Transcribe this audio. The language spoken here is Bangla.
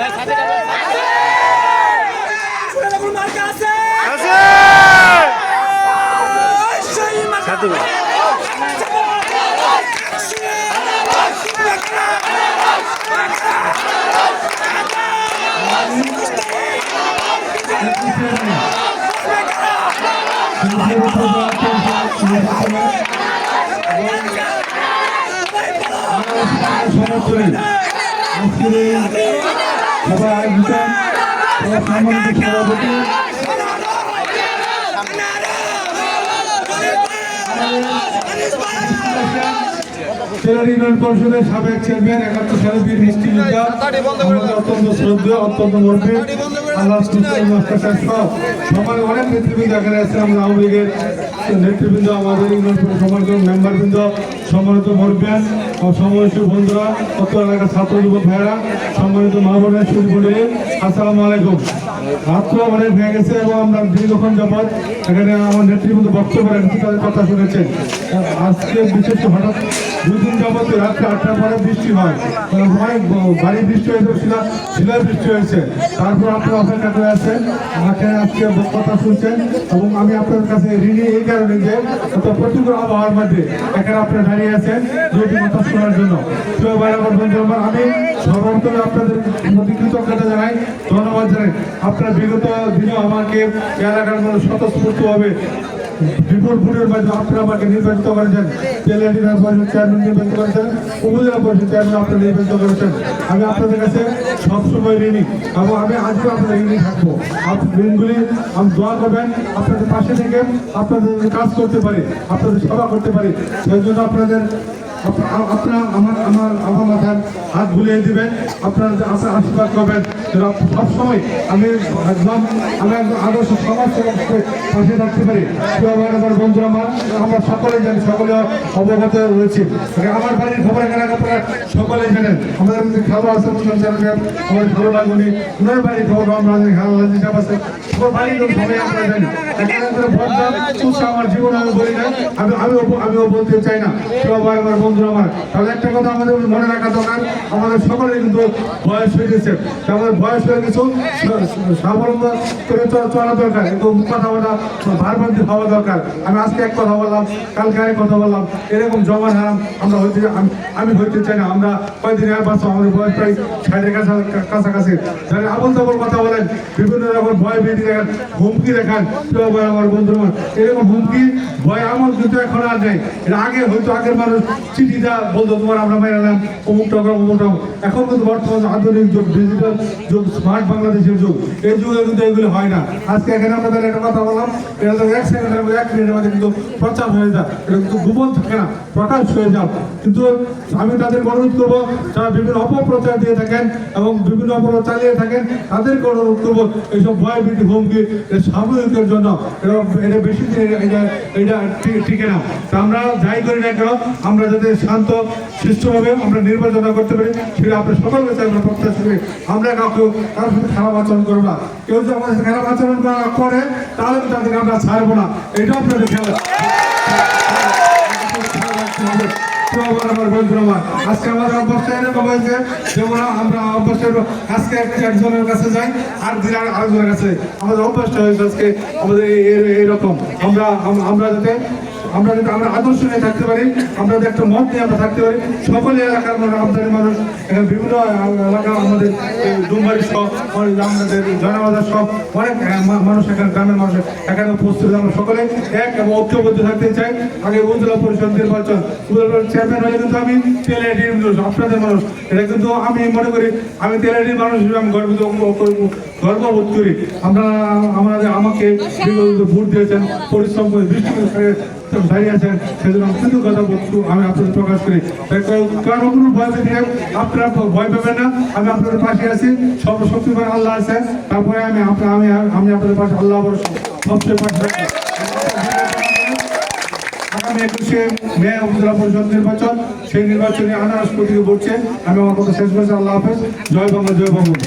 মার্কা সাবেক চেয়ারম্যান একাত্তর সালে বীর মুক্তিযোদ্ধা অত্যন্ত শ্রদ্ধা অত্যন্ত মর্মে আল্লাহ সমাজে অনেক নেতৃবৃন্দ এখানে আছে, আমরা আওয়ামী নেতৃবৃন্দ, আমাদের ইউনিয়ন মেম্বারবৃন্দ, সম্মানিত মরবিয়ান ও সমবয়সী বন্ধুরা অত এলাকার ছাত্র যুবক ভাইয়েরা, সম্মানিত মা বোনের শুরু আসসালামু আলাইকুম। রাত্র অনেক হয়ে গেছে এবং আমরা দীর্ঘক্ষণ যাবৎ এখানে আমার নেতৃবৃন্দ বক্তব্য রেখেছি, তাদের কথা শুনেছেন। আজকে বিশেষ হঠাৎ দুই দিন যাবত রাত্রে আটটার পরে বৃষ্টি হয়। অনেক ভারী বৃষ্টি হয়েছে শিলা বৃষ্টি হয়েছে। তারপর আপনারা অপেক্ষা করে আছেন আমাকে আজকে কথা শুনছেন এবং আমি আপনার কাছে ঋণী এই কারণে যে এত আবহাওয়ার মধ্যে এখানে আপনারা দাঁড়িয়ে আছেন দুটি কথা শোনার জন্য। প্রিয় ভাই আমার বন্ধু আমার, আমি সর্বপ্রথমে আপনাদের প্রতি কৃতজ্ঞতা জানাই, ধন্যবাদ জানাই। আপনার বিগত দিনে আমাকে এলাকার মানুষ স্বতঃস্ফূর্তভাবে বিপুল ভোটের মাধ্যমে আপনারা আমাকে নির্বাচিত করেছেন। তেলিয়াটি পরিষদ চেয়ারম্যান নির্বাচিত করেছেন, উপজেলা পরিষদ চেয়ারম্যান আপনারা নির্বাচিত করেছেন। আমি আপনাদের কাছে সবসময় ঋণী এবং আমি আজকে আপনাদের ঋণী থাকব। ঋণগুলি আমি দোয়া করবেন, আপনাদের পাশে থেকে আপনাদের কাজ করতে পারি, আপনাদের সেবা করতে পারি। সেই জন্য আপনাদের আপনারা আমার আমার আমার মাথার হাত বুলিয়ে দিবেন, আপনারা আশা আশীর্বাদ করবেন। আমি একদম আমি একদম আদর্শ পারি। আমার বন্ধুরা, আমার আমরা সকলে জানি, সকলে অবগত রয়েছি। আমার বাড়ির খবর এখানে আপনারা সকলে জানেন। আমাদের মধ্যে আছে সাহেব ভালো লাগুনি। ওনার বাড়ির খবর, আমরা খালো লাজি সাহেব আছে। বাড়ির আমরা আমার জীবন আমি আমিও বলতে চাই না। আমার আমার। একটা কথা আমাদের মনে রাখা দরকার। আমাদের সকলে কিন্তু বয়স হয়ে গেছে। আমাদের বয়স হয়ে কিছু স্বাবলম্ব করে চলা দরকার কিন্তু কথা বলা ভারবন্দি হওয়া দরকার। আমি আজকে এক কথা বললাম কালকে আরেক কথা বললাম এরকম জমা হারাম আমরা হইতে আমি- হইতে চাই না। আমরা কয়দিন আর বাঁচবো আমাদের বয়স প্রায় ষাটের কাছা- কাছাকাছি। যারা আবল তাবল কথা বলেন বিভিন্ন রকম ভয় ভীতি দেখান হুমকি দেখান আমার আমার, এরকম হুমকি ভয় আমার কিন্তু এখন আর নেই। আগে হয়তো আগের মানুষ চিঠি দা বলতো তোমার আমরা মেরালাম অমুকটা করো অমুকটা। এখন কিন্তু বর্তমান আধুনিক যুগ ডিজিটাল যুগ স্মার্ট বাংলাদেশের যুগ। এই যুগে কিন্তু এগুলো হয় না। আজকে এখানে আমাদের একটা কথা বললাম, এটা এক সেকেন্ডের এক মিনিটের মধ্যে কিন্তু প্রচার হয়ে যায়। এটা কিন্তু গোপন থাকে না, প্রকাশ হয়ে যায়। কিন্তু আমি তাদের অনুরোধ করব, যারা বিভিন্ন অপপ্রচার দিয়ে থাকেন এবং বিভিন্ন অপপ্রচার চালিয়ে থাকেন, তাদেরকে অনুরোধ করব, এইসব ভয় ভীতি হুমকি সাময়িকের জন্য এটা বেশি দিন এটা- এটা টিকে না। আমরা যাই করি না কেন, আমরা যাতে শান্ত, সুষ্ঠুভাবে আমরা নির্বাচন করতে পারি, সেটা আপনার সকল কাছে আমরা প্রত্যাশা করি আমরা কাউকে কারোর সাথে খারাপ আচরণ করব না। কেউ যদি আমাদের খারাপ আচরণ করা- তাহলে তাদেরকে আমরা ছাড়বো না। এটাও আপনাদের খেলা আজকে আমাদের এরকম আমরা আজকে কাছে যাই, আর কাছে আমাদের হয়েছে আজকে। আমরা আমরা যাতে আমরা যাতে আমরা আদর্শ নিয়ে থাকতে পারি, আমরা যাতে একটা মত নিয়ে আমরা থাকতে পারি, সকলে এলাকার আমদানি মানুষ বিভিন্ন এলাকা আমাদের ডুমবাড়ি সব আমাদের জনবাজার সব অনেক মানুষ এখানে, গ্রামের মানুষ এখানে উপস্থিত। আমরা সকলে এক এবং ঐক্যবদ্ধ থাকতে চাই। আগে উপজেলা পরিষদ নির্বাচন, উপজেলা চেয়ারম্যান হয়ে কিন্তু আমি তেলেডির মানুষ, আপনাদের মানুষ। এটা কিন্তু আমি মনে করি, আমি তেলেডির মানুষ হিসেবে আমি গর্বিত গর্ববোধ করি। আমরা, আমাদের আমাকে ভোট দিয়েছেন, পরিশ্রম করে বৃষ্টি করে দাঁড়িয়ে আছেন, সেজন্য কৃতজ্ঞতা আমি আপনাদের প্রকাশ করি। কারো- কারও কোনো ভয় পেতে আপনারা ভয় পাবেন না। আমি আপনাদের পাশে আছি, সর্বশক্তিমান আল্লাহ আছে। তারপরে আমি আপনার আমি আমি আপনাদের পাশে আল্লাহ সবচেয়ে পাশে নির্বাচন, সেই নির্বাচনে আনারস প্রতীকে ভোটছে আমি আমার কথা শেষ করেছি, আল্লাহ হাফেজ। জয় বাংলা, জয় বঙ্গবন্ধু